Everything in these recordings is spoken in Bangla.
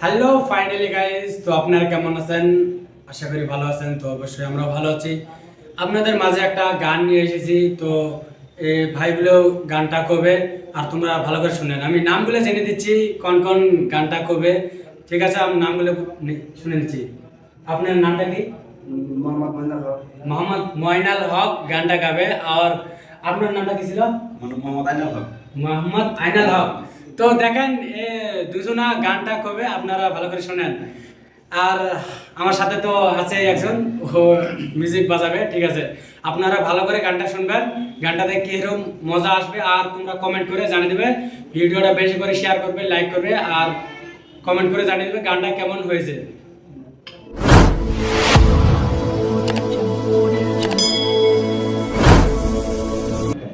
হ্যালো ফাইনালি গাইস তো আপনারা কেমন আছেন? আশা করি ভালো আছেন তো অবশ্যই আমরা ভালো আছি। আপনাদের মাঝে একটা গান নিয়ে এসেছি তো ভাইগুলো গানটা কবে? আর তোমরা ভালো করে শুনেন। আমি নামগুলো জেনে দিচ্ছি কোন কোন গানটা কবে। ঠিক আছে আমি নামগুলো শুনে নিচ্ছি। আপনার নামটা কি? মোহাম্মদ ময়নাল হক গানটা গাবে। আর আপনার নামটা কি ছিল? মোহাম্মদ আইনুল হক। মোহাম্মদ আইনাল হক। তো দেখেন দুজনা গানটা কবে? আপনারা ভালো করে শোনেন। আর আমার সাথে তো আছে একজন মিউজিক বাজাবে, ঠিক আছে। আপনারা ভালো করে গানটা শুনবেন। গানটাতে কীরকম মজা আসবে, আর তোমরা কমেন্ট করে জানিয়ে দেবে। ভিডিওটা বেশি করে শেয়ার করবে লাইক করবে, আর কমেন্ট করে জানিয়ে দেবে গানটা কেমন হয়েছে।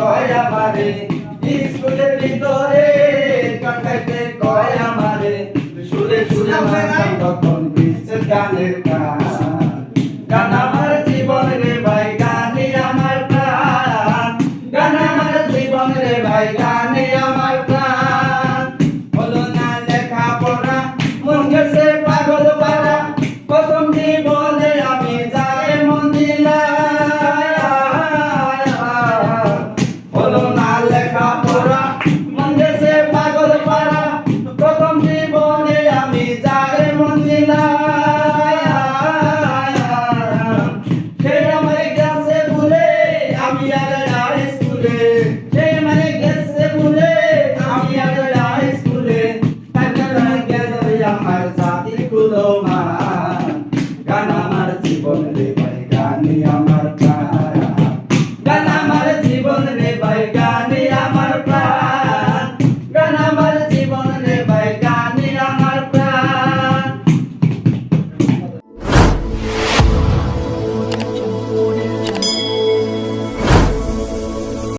কয় আমারে? স্কুলের ভিতরে কাটাইতে কয় আমারে? সুরে সুরে তখন বিশ্বের গানের